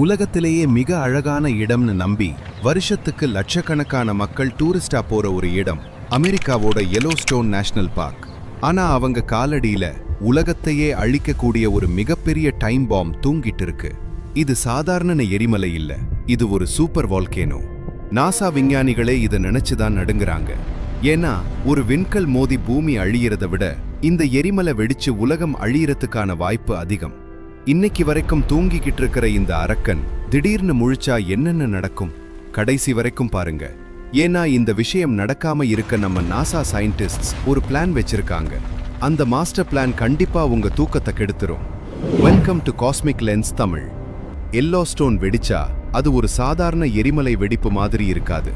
உலகத்திலேயே மிக அழகான இடம்னு நம்பி வருஷத்துக்கு லட்சக்கணக்கான மக்கள் டூரிஸ்டா போற ஒரு இடம் அமெரிக்காவோட எலோஸ்டோன் நேஷனல் பார்க் ஆனா அவங்க காலடியில உலகத்தையே அழிக்கக்கூடிய ஒரு மிகப்பெரிய டைம் பாம் தூங்கிட்டு இருக்கு. இது சாதாரண எரிமலை இல்ல இது ஒரு சூப்பர் வால்கேனோ. நாசா விஞ்ஞானிகளே இதை நினைச்சுதான் நடுங்குறாங்க. ஏன்னா ஒரு விண்கல் மோதி பூமி அழியிறத விட இந்த எரிமலை வெடிச்சு உலகம் அழியறதுக்கான வாய்ப்பு அதிகம். இன்னைக்கு வரைக்கும் தூங்கிக்கிட்டு இருக்கிற இந்த அரக்கன் திடீர்னு முழிச்சா என்னென்ன நடக்கும்? கடைசி வரைக்கும் பாருங்க. ஏன்னா இந்த விஷயம் நடக்காம இருக்க நம்ம நாசா சயின்டிஸ்ட்ஸ் ஒரு பிளான் வச்சிருக்காங்க. அந்த மாஸ்டர் பிளான் கண்டிப்பா உங்க தூக்கத்தை கெடுத்துரும். Welcome to cosmic lens Tamil Yellowstone வெடிச்சா அது ஒரு சாதாரண எரிமலை வெடிப்பு மாதிரி இருக்காது.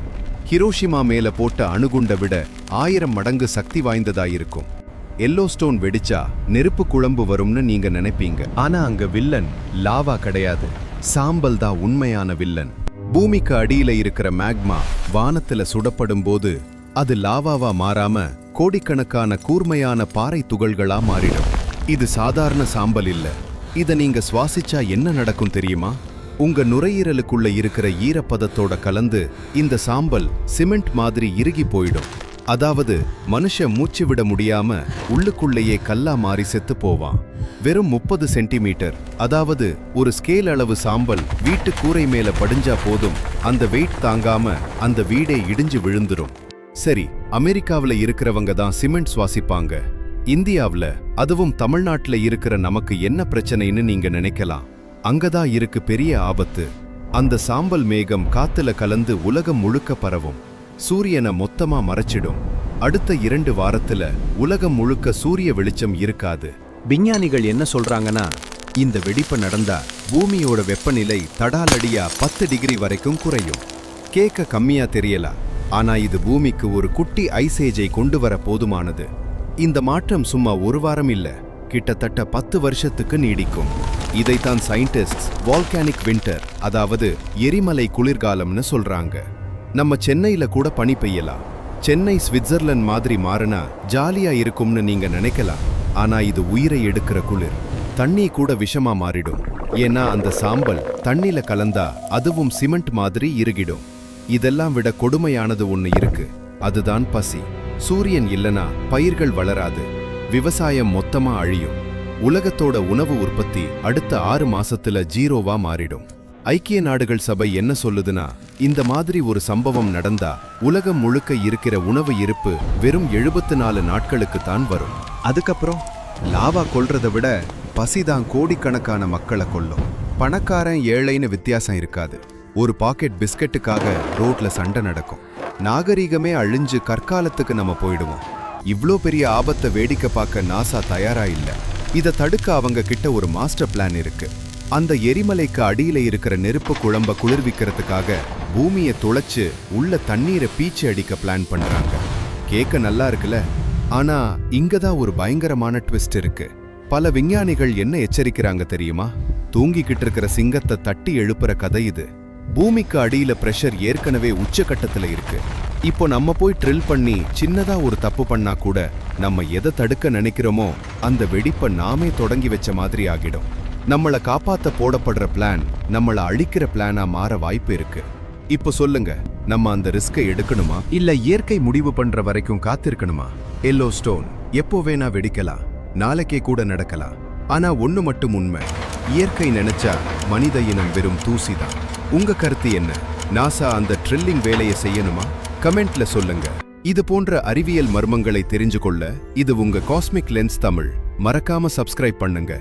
ஹிரோஷிமா மேல போட்ட அணுகுண்டை விட ஆயிரம் மடங்கு சக்தி வாய்ந்ததா இருக்கும். எல்லோஸ்டோன் வெடிச்சா நெருப்பு குழம்பு வரும்னு நீங்க நினைப்பீங்க. ஆனா அங்க வில்லன் லாவா கிடையாது. சாம்பல் தான் உண்மையான வில்லன். பூமிக்கு அடியில இருக்கிற மேக்மா வானத்துல சுடப்படும் போது அது லாவாவா மாறாம கோடிக்கணக்கான கூர்மையான பாறை துகள்களா மாறிடும். இது சாதாரண சாம்பல் இல்ல. இத நீங்க சுவாசிச்சா என்ன நடக்கும் தெரியுமா? உங்க நுரையீரலுக்குள்ள இருக்கிற ஈரப்பதத்தோட கலந்து இந்த சாம்பல் சிமெண்ட் மாதிரி இறுகி போயிடும். அதாவது மனுஷ மூச்சு விட முடியாம உள்ளுக்குள்ளேயே கல்லா மாறி செத்து போவான். வெறும் முப்பது சென்டிமீட்டர். அதாவது ஒரு ஸ்கேல் அளவு சாம்பல் வீட்டு கூரை மேல படிஞ்சா போதும். அந்த வெயிட் தாங்காம அந்த வீடே இடிஞ்சு விழுந்துரும். சரி அமெரிக்காவுல இருக்கிறவங்க தான் சிமெண்ட் சுவாசிப்பாங்க இந்தியாவுல அதுவும் தமிழ்நாட்டுல இருக்கிற நமக்கு என்ன பிரச்சனைன்னு நீங்க நினைக்கலாம். அங்கதான் இருக்கு பெரிய ஆபத்து. அந்த சாம்பல் மேகம் காத்துல கலந்து உலகம் முழுக்க பரவும். சூரியனை மொத்தமா மறைச்சிடும். அடுத்த இரண்டு வாரத்துல உலகம் முழுக்க சூரிய வெளிச்சம் இருக்காது. விஞ்ஞானிகள் என்ன சொல்றாங்கன்னா இந்த வெடிப்பு நடந்தா பூமியோட வெப்பநிலை தடாலடியா பத்து டிகிரி வரைக்கும் குறையும். கேட்க கம்மியா தெரியல ஆனா இது பூமிக்கு ஒரு குட்டி ஐசேஜை கொண்டு வர போதுமானது. இந்த மாற்றம் சும்மா ஒரு வாரம் இல்ல கிட்டத்தட்ட பத்து வருஷத்துக்கு நீடிக்கும். இதைத்தான் சயின்டிஸ்ட் வால்கானிக் வின்டர் அதாவது எரிமலை குளிர்காலம்னு சொல்றாங்க. நம்ம சென்னையில கூட பனி பெய்யலாம். சென்னை ஸ்விட்சர்லாந்து மாதிரி மாறினா ஜாலியா இருக்கும்னு நீங்க நினைக்கலாம். ஆனா இது உயிரை எடுக்கிற குளிர். தண்ணி கூட விஷமா மாறிடும். ஏன்னா அந்த சாம்பல் தண்ணில கலந்தா அதுவும் சிமெண்ட் மாதிரி இறுகிடும் இதெல்லாம் விட கொடுமையானது ஒன்று இருக்கு. அதுதான் பசி. சூரியன் இல்லனா பயிர்கள் வளராது. விவசாயம் மொத்தமா அழியும். உலகத்தோட உணவு உற்பத்தி அடுத்த ஆறு மாசத்துல ஜீரோவா மாறிடும். ஐக்கிய நாடுகள் சபை என்ன சொல்லுதுன்னா இந்த மாதிரி ஒரு சம்பவம் நடந்தா உலகம் முழுக்க இருக்கிற உணவு இருப்பு வெறும் எழுபத்து நாலு நாட்களுக்கு தான் வரும். அதுக்கப்புறம் லாவா கொல்றதை விட பசிதான் கோடிக்கணக்கான மக்களை கொல்லும். பணக்காரன் ஏழைன்னு வித்தியாசம் இருக்காது. ஒரு பாக்கெட் பிஸ்கட்டுக்காக ரோட்ல சண்டை நடக்கும். நாகரீகமே அழிஞ்சு கற்காலத்துக்கு நம்ம போயிடுவோம். இவ்ளோ பெரிய ஆபத்தை வேடிக்கை பார்க்க நாசா தயாரா இல்லை. இதை தடுக்க அவங்க கிட்ட ஒரு மாஸ்டர் பிளான் இருக்கு. அந்த எரிமலைக்கு அடியில இருக்கிற நெருப்பு குழம்ப குளிர்விக்கிறதுக்காக பூமியை துளைச்சு உள்ள தண்ணீரை பீச்சு அடிக்க பிளான் பண்றாங்க. கேட்க நல்லா இருக்குல்ல? ஆனா இங்க தான் ஒரு பயங்கரமான ட்விஸ்ட் இருக்கு. பல விஞ்ஞானிகள் என்ன எச்சரிக்கிறாங்க தெரியுமா? தூங்கிக்கிட்டு இருக்கிற சிங்கத்தை தட்டி எழுப்புற கதை இது. பூமிக்கு அடியில பிரஷர் ஏற்கனவே உச்சகட்டத்துல இருக்கு. இப்போ நம்ம போய் ட்ரில் பண்ணி சின்னதா ஒரு தப்பு பண்ணா கூட நம்ம எதை தடுக்க நினைக்கிறோமோ அந்த வெடிப்பை நாமே தொடங்கி வச்ச மாதிரி ஆகிடும். நம்மள காப்பாத்த போடப்படுற பிளான் நம்மள அழிக்கிற பிளானா மாற வாய்ப்பு இருக்கு. இப்போ சொல்லுங்க நம்ம அந்த ரிஸ்கை எடுக்கணுமா? இல்ல இயற்கை முடிவு பண்ற வரைக்கும் காத்திருக்கணுமா? எல்லோ ஸ்டோன் எப்போ வேணா வெடிக்கலாம் நாளைக்கே கூட நடக்கலாம். ஆனா ஒண்ணு மட்டும் உண்மை இயற்கை நினைச்சா மனித இனம் வெறும் தூசி தான் உங்க கருத்து என்ன? நாசா அந்த ட்ரில்லிங் வேலையை செய்யணுமா? கமெண்ட்ல சொல்லுங்க. இது போன்ற அறிவியல் மர்மங்களை தெரிஞ்சு கொள்ள இது உங்க காஸ்மிக் லென்ஸ் தமிழ். மறக்காம சப்ஸ்கிரைப் பண்ணுங்க.